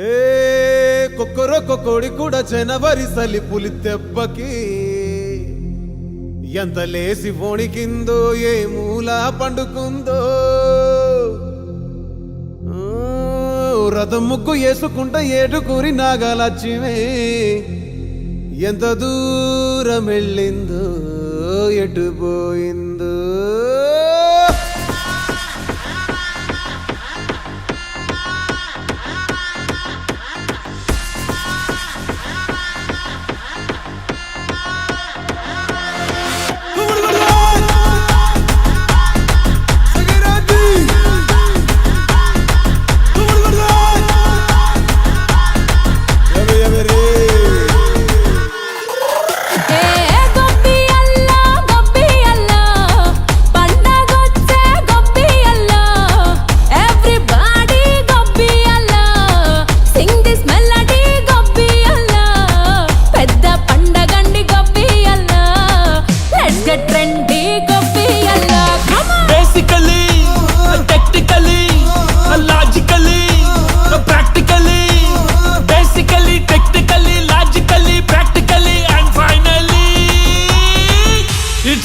హే కొక్కరొక్క కోడి కూడా జనవరి సలి పులి తెబ్బకి. ఎంత లేసి వణికిందో ఏ మూల పండుకుందో. ఊ, రథం ముగ్గు వేసుకుంటా ఏటుకూరి నాగాలచ్చిమే ఎంత దూరం వెళ్ళిందో ఎటు పోయింది.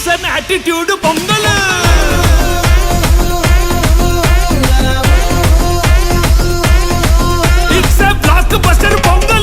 It's an attitude Pongal it's blockbuster Pongal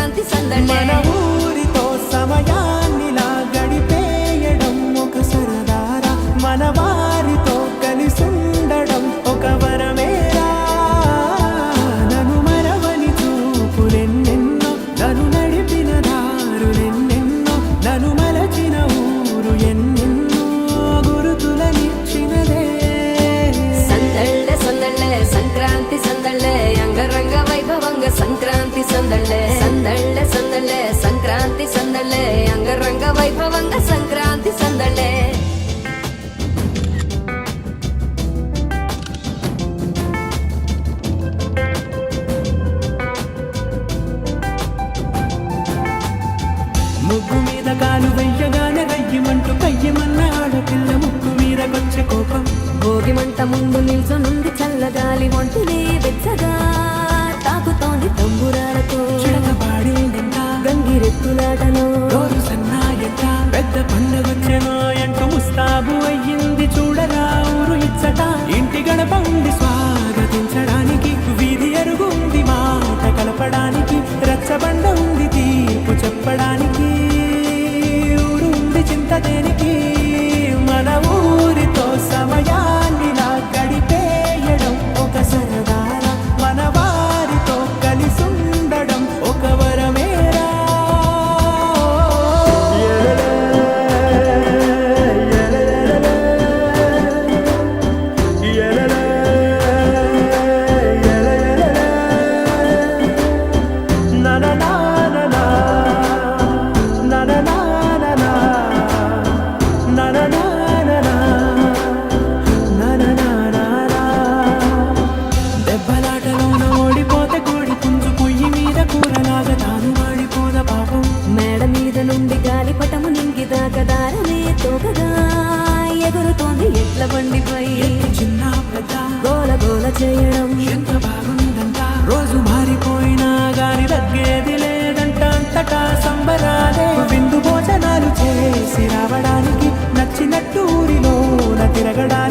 కాలు వెయ్యగానే రయ్యమంటూ కయ్యమన్న ఆడపిల్ల ముక్కు మీద కొచ్చే కోపం. భోగి మంట ముందు నిల్చొనుంది చల్లగాలి ఒంటిని వెచ్చగా తాకుతోంది తంబురాలతో. చిడక పాడిందెంత? గంగిరెత్తులాటలో. రోజు సన్నాయంట పెద్ద పండగొచ్చెనో ఎంటూ ముస్తాబు అయ్యింది చూడరా ఊరు ఇచ్చట. ఇంటి గడప ఉంది స్వాగతించడానికి వీధి అరుగుంది మాట కలపడానికి రచ్చబండ కలిసి రావడానికి నచ్చినట్టు ఊరిలో తిరగడానికి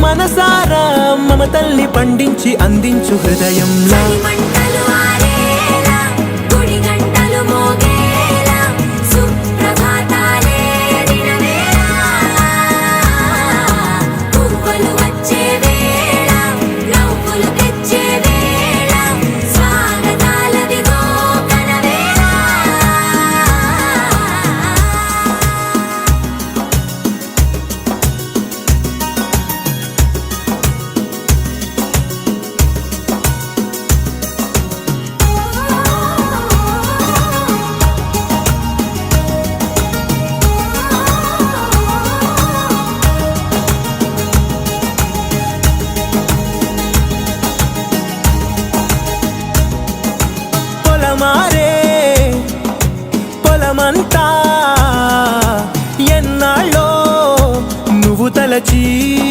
మనసారా? మమతల్ని పండించి అందించు హృదయంలో. 记忆。